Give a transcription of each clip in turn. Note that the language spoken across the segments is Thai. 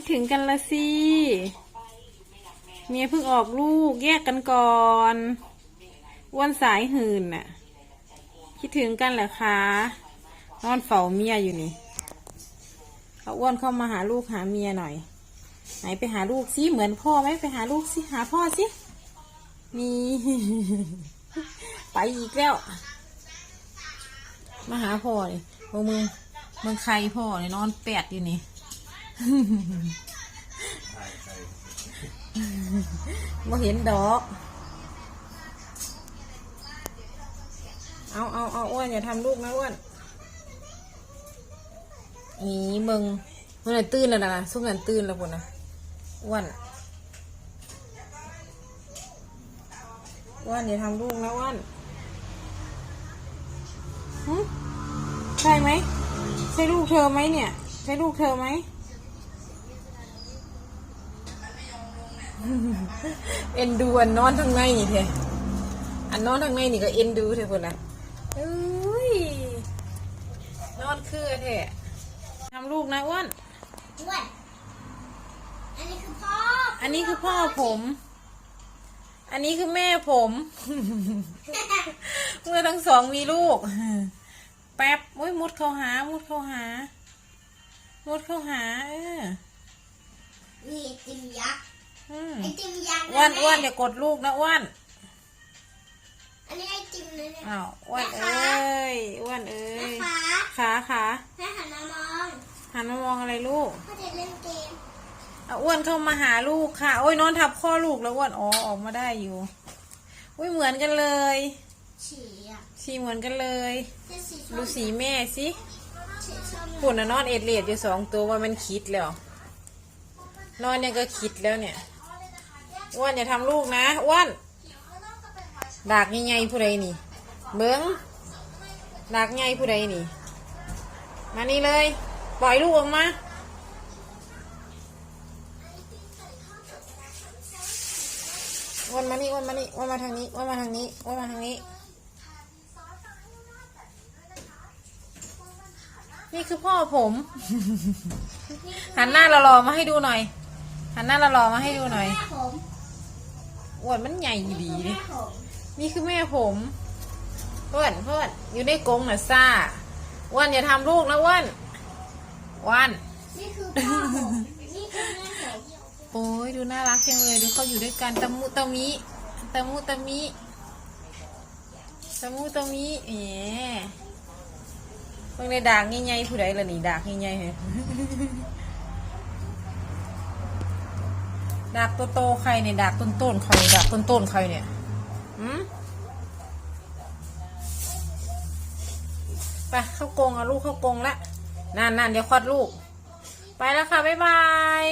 คิดถึงกันละสิ เมียเพิ่งออกลูกแยกกันก่อนอ้วนสายหื่นน่ะ คิดถึงกันเหรอคะ นอนเฝ้าเมียอยู่นี่เขาอ้วนเข้ามาหาลูกหาเมียหน่อย ไหนไปหาลูกสิเหมือนพ่อไหมไปหาลูกสิหาพ่อสิมีไปอีกแล้ว มาหาพ่อเลยมึงมึงมึงใครพ่อเนี่ยนอนแปดอยู่นี่ มาเห็นดอก เอาเอาเอาอ้วนอย่าทำลูกนะอ้วนอีมึงมึงน่ะตื่นแล้วนะสุ่มนั่นตื่นแล้วพุ่นนะอ้วนอ้วนอย่าทำลูกนะอ้วนใช่ไหม ใช่ลูกเธอไหมเนี่ย ใช่ลูกเธอไหม เอ็นดูอันนอนทางในนี่เถอะอันนอนทางในนี่ก็เอ็นดูเถอะพุ่นนะเอ้ยนอนคือเถอะทำลูกนะอ้วนอ้วนอันนี้คือพ่อ อันนี้คือพ่อผม อันนี้คือแม่ผม เมื่อทั้งสองมีลูก แป๊บโอ้ยมุดเข้าหา มุดเข้าหา มุดเข้าหาเออมีไอติมยักษ์ อืมไอติมยักษ์อ้วนแม่อ้วนอย่ากดลูกนะอ้วนอันนี้ไอติมนะเนี่ยอ้าวอ้วนเอ้ยอ้วนเอ้แม่ยคะขาขาแม่หันมามองหันมามองอะไรลูกพ่อจะเล่นเกมเอาอ้วนเข้ามาหาลูกค่ะ โอ้ยนอนทับข้อลูกแล้วอ้วนอ๋อออกมาได้อยู่อุ้ยเหมือนกันเลยฉี่อะสีเหมือนกันเลย จะสีส้มดูสีแม่สิสีส้มปุ่นน่ะนอนเอ็ดเลียดอยู่สองตัวว่ามันคิดแล้ว นอนยังก็คิดแล้วเนี่ย อ้วนอย่าทำลูกนะอ้วนดากใหญ่ๆผู้ใดนี่ เบิ้งดากใหญ่ผู้ใดนี่ มานี่เลย ปล่อยลูกออกมาอ้วนมานี่อ้วนมานี่อ้วนมาทางนี้อ้วนมาทางนี้อ้วนมาทางนี้ นี่คือพ่อผม หันหน้าเรารอๆมาให้ดูหน่อย หันหน้าเรารอๆมาให้ดูหน่อย อ้วนมันใหญ่ดีเลแม่ยผมนี่คือแม่ผมเพื่อนเพื่อนอยู่ในกรงน่ะซ่าอ้วนอย่าทำลูกนะอ้วนอ้วนนี่คือพ่อผมนี่คือแม่ผมโอ้ยดูน่ารักจังเลยดูเขาอยู่ด้วยกันตะมุตะมิตะมุตะมิตะมุตะมิเอ๋เพิ่งในดากใหญ่ๆผู้ใดล่ะนี่ดากใหญ่ๆ เหรอดากโตใครเนี่ยดากต้นๆใครดากต้นๆใครเนี่ยอืมไปเข้ากงอะลูกเข้ากงละนานๆเดี๋ยวคลอดลูก ไปแล้วค่ะ บ๊ายบาย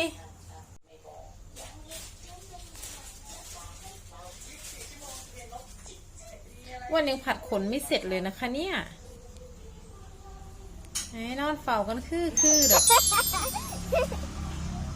วันยังผัดขนไม่เสร็จเลยนะคะเนี่ยไหนนอนเฝ้ากันคือคือๆเด้อ